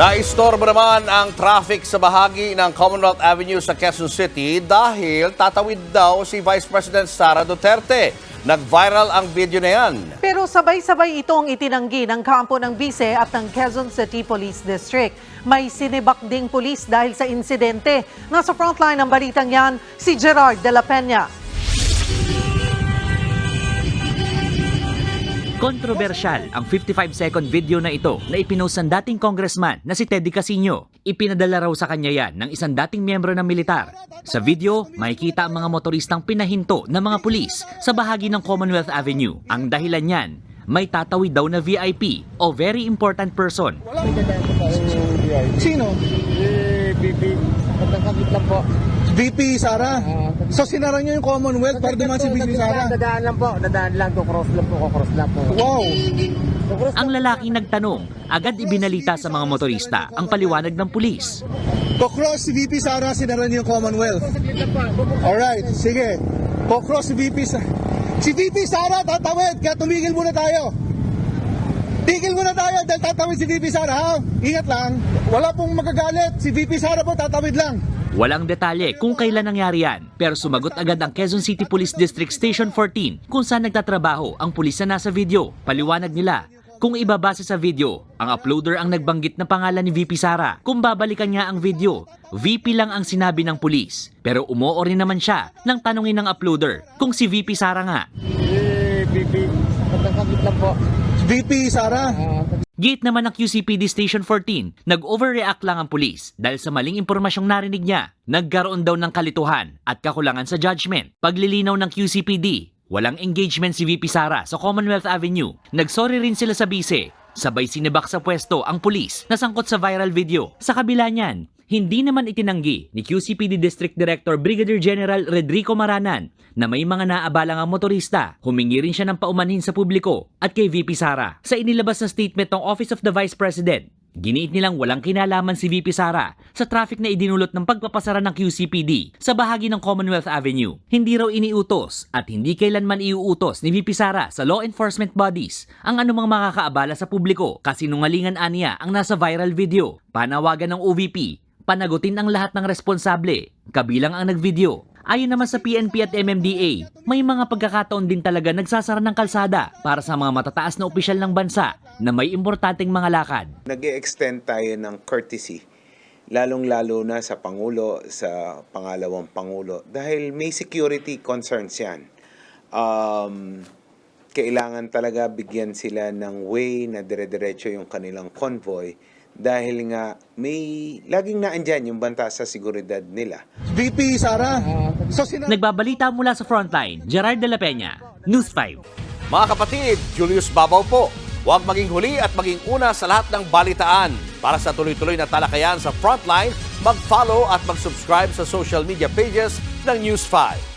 Naistorbo naman ang traffic sa bahagi ng Commonwealth Avenue sa Quezon City dahil tatawid daw si Vice President Sara Duterte. Nag-viral ang video na yan. Pero sabay-sabay itong itinanggi ng kampo ng Bise at ng Quezon City Police District. May sinibak ding pulis dahil sa insidente. Nasa frontline ng balitang yan, si Gerard de la Peña. Kontrobersyal ang 55-second video na ito na ipinost ng dating congressman na si Teddy Casino. Ipinadala raw sa kanya yan ng isang dating miyembro ng militar. Sa video, makikita ang mga motoristang pinahinto ng mga pulis sa bahagi ng Commonwealth Avenue. Ang dahilan niyan, may tatawid daw na VIP o very important person. Sino? Eh, bibi. Pagkakabit lang po. VP Sara. So sinara niyo yung Commonwealth para dumaan si VP Sara. Dadaan lang po. Dadaan lang. Kukross lang po. Kukross lang po. Wow. Ang lalaking nagtanong, agad ibinalita sa mga motorista ang paliwanag ng pulis. Pocross si VP Sara, sinara niyo yung Commonwealth. Alright, sige. Pocross si VP Sara. Si VP Sara tatawid, kaya tumigil muna tayo. Tigil muna tayo dahil tatawid si VP Sara ha. Ingat lang, wala pong magagalit. Si VP Sara po tatawid lang. Walang detalye kung kailan nangyari yan, pero sumagot agad ang Quezon City Police District Station 14 kung saan nagtatrabaho ang pulis na nasa video. Paliwanag nila, kung ibabase sa video, ang uploader ang nagbanggit na pangalan ni VP Sara. Kung babalikan niya ang video, VP lang ang sinabi ng pulis. Pero umuo rin naman siya nang tanungin ng uploader kung si VP Sara nga. Pagkakabit lang po. VP Sara. Gate naman ng QCPD Station 14, nag-overreact lang ang pulis dahil sa maling impormasyong narinig niya. Nagkaroon daw ng kalituhan at kakulangan sa judgment. Paglilinaw ng QCPD, walang engagement si VP Sara sa Commonwealth Avenue. Nagsorry rin sila sa bise. Sabay sinibak sa pwesto ang pulis na sangkot sa viral video. Sa kabila niyan, hindi naman itinanggi ni QCPD District Director Brigadier General Redrico Maranan na may mga naabalang ang motorista. Humingi rin siya ng paumanhin sa publiko at kay VP Sara. Sa inilabas na statement ng Office of the Vice President, Giniit nilang walang kinalaman si VP Sara sa traffic na idinulot ng pagpapasara ng QCPD sa bahagi ng Commonwealth Avenue. Hindi raw iniutos at hindi kailanman iuutos ni VP Sara sa law enforcement bodies ang anumang makakaabala sa publiko kasi nungalingan aniya ang nasa viral video. Panawagan ng OVP, panagutin ang lahat ng responsable, kabilang ang nagvideo. Ayon naman sa PNP at MMDA, may mga pagkakataon din talaga nagsasara ng kalsada para sa mga matataas na opisyal ng bansa na may importanteng mga lakad. nag extend tayo ng courtesy, lalong-lalo na sa Pangulo, sa pangalawang Pangulo, dahil may security concerns yan. Um, kailangan talaga bigyan sila ng way na dire-diretso yung kanilang convoy dahil nga may laging naandyan yung banta sa seguridad nila. VP Sara. So sinara Nagbabalita mula sa frontline, Gerard de la Peña, News 5. Mga kapatid, Julius Babaw po. Huwag maging huli at maging una sa lahat ng balitaan. Para sa tuloy-tuloy na talakayan sa Frontline, mag-follow at mag-subscribe sa social media pages ng News 5.